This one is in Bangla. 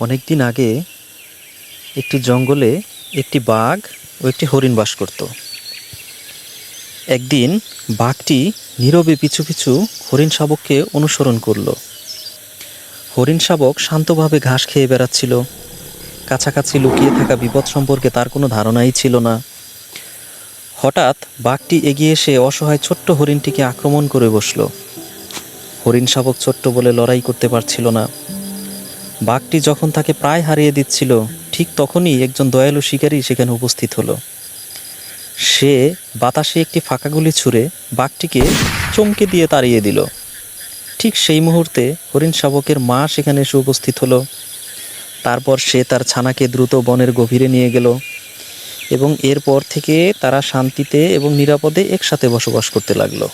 অনেক দিন আগে একটি জঙ্গলে একটি বাঘ ও একটি হরিণ বাস করত। একদিন বাঘটি নীরবে পিছু পিছু হরিণ শাবককে অনুসরণ করল। হরিণ শাবক শান্তভাবে ঘাস খেয়ে বেড়াচ্ছিল। কাছাকাছি লুকিয়ে থাকা বিপদ সম্পর্কে তার কোনো ধারণাই ছিল না। হঠাৎ বাঘটি এগিয়ে এসে অসহায় ছোট্ট হরিণটিকে আক্রমণ করে বসল। হরিণ শাবক ছোট্ট বলে লড়াই করতে পারছিল না। বাঘটি যখন তাকে প্রায় হারিয়ে দিচ্ছিল, ঠিক তখনই একজন দয়ালু শিকারী সেখানে উপস্থিত হলো। সে বাতাসে একটি ফাঁকা গুলি ছুঁড়ে বাঘটিকে চমকে দিয়ে তাড়িয়ে দিল। ঠিক সেই মুহূর্তে হরিণ শাবকের মা সেখানে এসে উপস্থিত হলো। তারপর সে তার ছানাকে দ্রুত বনের গভীরে নিয়ে গেল এবং এরপর থেকে তারা শান্তিতে এবং নিরাপদে একসাথে বসবাস করতে লাগল।